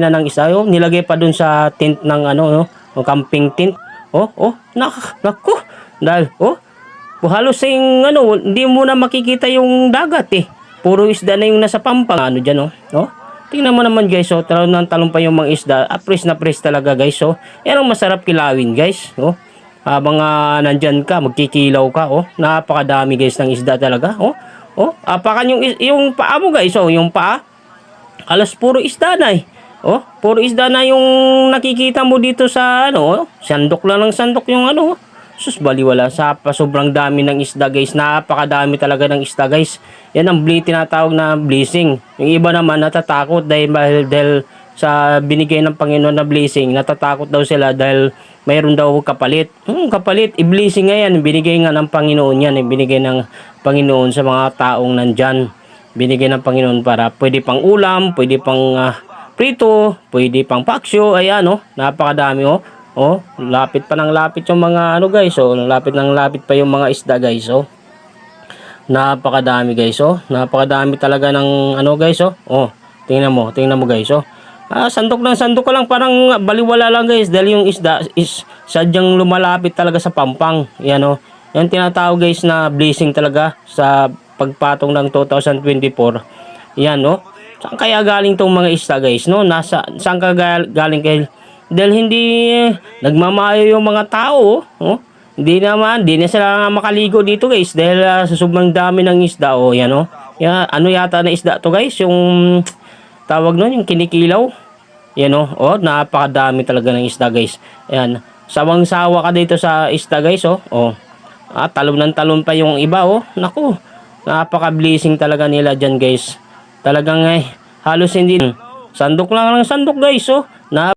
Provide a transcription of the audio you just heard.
na ng isa, oh, nilagay pa dun sa tent ng ano, no, yung camping tent. Oh, oh, nak, naku, dahil, oh, halos yung, ano, hindi mo na makikita yung dagat eh. Puro isda na yung nasa pampang, ano dyan, oh, oh. Tingnan mo naman guys, oh, talon ng talon pa yung mga isda. Ah, press na press talaga guys, oh. Yan ang masarap kilawin guys, oh. Habang ah, nandyan ka, magkikilaw ka, oh. Napakadami guys ng isda talaga, oh. Oh, apakan yung, yung paa mo guys, oh, yung paa. Alas puro isda na eh. Oh, puro isda na yung nakikita mo dito sa ano, oh. sandok lang ng sandok yung ano. oh. Sus, baliwala sa pa sobrang dami ng isda guys. Napakadami talaga ng isda guys. Yan ang bli tinatawag na blessing. Yung iba naman natatakot dahil, dahil, sa binigay ng Panginoon na blessing, natatakot daw sila dahil mayroon daw kapalit. Hmm, kapalit, i-blessing nga yan. Binigay nga ng Panginoon yan. eh. Binigay ng Panginoon sa mga taong nandyan binigyan ng Panginoon para pwede pang ulam, pwede pang ah, prito, pwede pang paksyo, ayan oh, napakadami oh. Oh, lapit pa ng lapit yung mga ano guys, oh, lapit ng lapit pa yung mga isda guys, oh. Napakadami guys, oh. Napakadami talaga ng ano guys, oh. Oh, tingnan mo, tingnan mo guys, oh. Ah, sandok ng sandok ka lang parang baliwala lang guys dahil yung isda is sadyang lumalapit talaga sa pampang. Yan oh. Yan tinatawag guys na blessing talaga sa pagpatong ng 2024. Yan no. Saan kaya galing tong mga isda guys no? Nasa saan ka gal- galing kay dahil hindi eh, nagmamayo yung mga tao, oh. Hindi naman, hindi na sila nga makaligo dito guys dahil ah, sa sobrang dami ng isda oh, yan oh. Yan, ano yata na isda to guys, yung tawag nun, yung kinikilaw. Yan oh, oh, napakadami talaga ng isda guys. Yan, sawang-sawa ka dito sa isda guys oh. Oh. Ah, talon ng talon pa yung iba oh. Naku, napaka-blessing talaga nila dyan guys. Talagang eh, halos hindi. Sandok lang ng sandok guys oh. Na